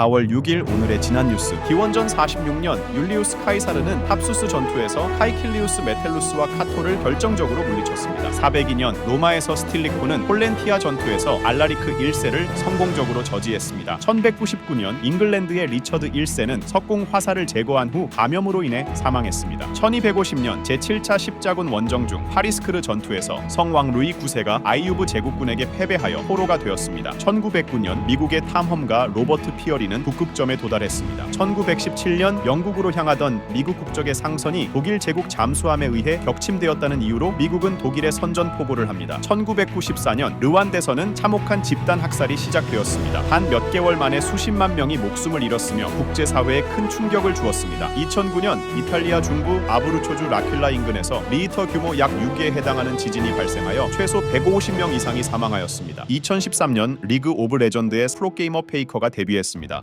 4월 6일 오늘의 지난 뉴스. 기원전 46년 율리우스 카이사르는 탑수스 전투에서 카이킬리우스 메텔루스와 카토를 결정적으로 물리쳤습니다. 402년 로마에서 스틸리코는 폴렌티아 전투에서 알라리크 1세를 성공적으로 저지했습니다. 1199년 잉글랜드의 리처드 1세는 석궁 화살을 제거한 후 감염으로 인해 사망했습니다. 1250년 제7차 십자군 원정 중 파리스크르 전투에서 성왕 루이 9세가 아이유브 제국군에게 패배하여 포로가 되었습니다. 1909년 미국의 탐험가 로버트 피어리는 북극점에 도달했습니다. 1917년 영국으로 향하던 미국 국적의 상선이 독일 제국 잠수함에 의해 격침되었다는 이유로 미국은 독일에 선전 포고를 합니다. 1994년 르완대에서는 참혹한 집단 학살이 시작되었습니다. 단 몇 개월 만에 수십만 명이 목숨을 잃었으며 국제사회에 큰 충격을 주었습니다. 2009년 이탈리아 중부 아브루초주 라큘라 인근에서 리히터 규모 약 6에 해당하는 지진이 발생하여 최소 150명 이상이 사망하였습니다. 2013년 리그 오브 레전드의 프로게이머 페이커가 데뷔했습니다.